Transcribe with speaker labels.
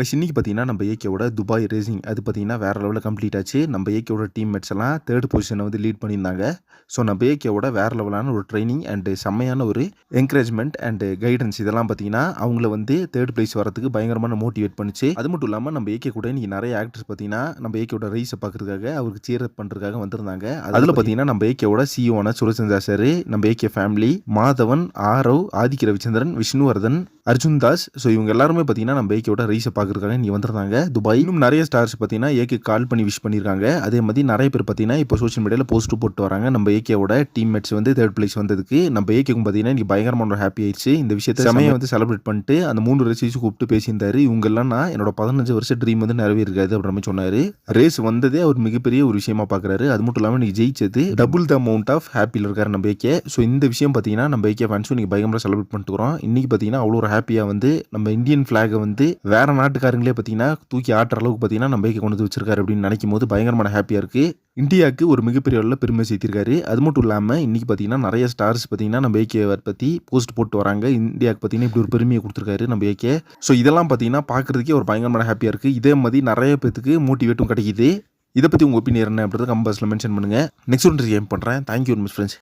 Speaker 1: Plus இன்னைக்கு பார்த்தீங்கன்னா நம்ம ஏகேவோட துபாய் ரேசிங் அது பார்த்தீங்கன்னா வேற லெவலில் கம்ப்ளீட் ஆச்சு. நம்ம ஏகேவோட டீம் மேட்ஸ் எல்லாம் தேர்ட் பொசிஷனை வந்து லீட் பண்ணியிருந்தாங்க. ஸோ நம்ம ஏகேவோட வேற லெவலான ஒரு ட்ரைனிங் அண்டு செம்மையான ஒரு என்கரேஜ்மெண்ட் அண்டு கைடன்ஸ் இதெல்லாம் பார்த்தீங்கன்னா அவங்கள வந்து தேர்ட் ப்ளேஸ் வரதுக்கு பயங்கரமான மோட்டிவேட் பண்ணிச்சு. அது மட்டும் இல்லாமல் நம்ம ஏகே கூட இன்னைக்கு நிறைய ஆக்டர்ஸ் பார்த்தீங்கன்னா நம்ம ஏகேவோட ரைஸை பார்க்குறதுக்காக அவருக்கு சேர் அப் பண்ணுறதுக்காக வந்திருந்தாங்க. அதில் பார்த்தீங்கன்னா நம்ம ஏகேவோட சிஇஓன சுரச்சந்திரா சார் நம்ம AK family Madhavan Aarav Adhik Ravichandran Vishnuvardhan Arjun Das. So இவங்க எல்லாருமே பார்த்தீங்கன்னா நம்ம ஏகேவோட ரைஸை பார்க்கறதுக்காக நீ வந்திருந்தாங்க. துபாய் இன்னும் நிறைய ஸ்டார்ஸ் பார்த்தீங்கன்னா ஏகே கால் பண்ணி விஷ் பண்ணியிருக்காங்க. அதே மாதிரி நிறைய பேர் பார்த்தீங்கன்னா இப்போ சோஷியல் மீடியாவில் போஸ்ட் போட்டு வராங்க. நம்ம ஏகேவோட டீம்மேட்ஸ் வந்து தேர்ட் பிளேஸ் வந்ததுக்கு. நம்ம ஏகேக்கும் பார்த்தீங்கன்னா இன்னைக்கு பயங்கரமான ஒரு ஹாப்பி ஆயிடுச்சு. இந்த விஷயத்தை செமையை வந்து செலிப்ரேட் பண்ணிட்டு அந்த மூணு ரேஸ் கூப்பிட்டு பேசியிருந்தாரு. இவங்க எல்லாம் நான் என்னோட பதினஞ்சு வருஷம் ட்ரீம் வந்து நிறைவேறிருக்காது அப்படின்ற மாதிரி சொன்னாரு. ரேஸ் வந்ததே அவர் மிகப்பெரிய ஒரு விஷயமா பார்க்குறாரு. அது மட்டும் இல்லாமல் இன்னைக்கு ஜெயிச்சது டபுள் த அமௌண்ட் ஆஃப் ஹாப்பியில் இருக்காரு நம்ம ஏகே ஸோ இந்த விஷயம் பார்த்தீங்கன்னா நம்ம ஏகே ஃபேன்ஸும் இன்னைக்கு பயங்கரமாக செலிப்ரேட் பண்ணிட்டுக்கிறோம் இன்னைக்கு பார்த்தீங்கன்னா அவ்வளோ ஒரு ஹாப்பியாக வந்து நம்ம இந்தியன் ஃப்ளாகை வந்து வேற நாட்டுக்காரங்களே பார்த்தீங்கன்னா தூக்கி ஆட்டுற அளவுக்கு பார்த்தீங்கன்னா நம்ம கொண்டு வந்து வச்சிருக்காரு அப்படின்னு நினைக்கும் போது பயங்கரமான ஹாப்பியாக இருக்குது இந்தியாவுக்கு ஒரு மிகப்பெரிய அளவில் பெருமை சேர்த்திருக்காரு. அது மட்டும் இல்லாமல் இன்றைக்கி பார்த்தீங்கன்னா நிறைய ஸ்டார்ஸ் பார்த்தீங்கன்னா நம்ம ஏகே பற்றி போஸ்ட் போட்டு வராங்க. இந்தியாவுக்கு பார்த்தீங்கன்னா இப்படி ஒரு பெருமையை கொடுத்துருக்காரு நம்ம ஏகே ஸோ இதெல்லாம் பார்த்தீங்கன்னா பார்க்குறதுக்கே ஒரு பயங்கரமான ஹாப்பியாக இருக்குது இதே மாதிரி நிறைய பேத்துக்கு மோட்டிவேட்டும் கிடைக்குது. இதை பற்றி உங்கள் ஒப்பீனியர் என்ன அப்படின்றத கம்பாஸில் மென்ஷன் பண்ணுங்கள் நெக்ஸ்ட் ஒன்று ஏம் பண்ணுறேன் தேங்க்யூ மிஸ் ஃப்ரெண்ட்ஸ்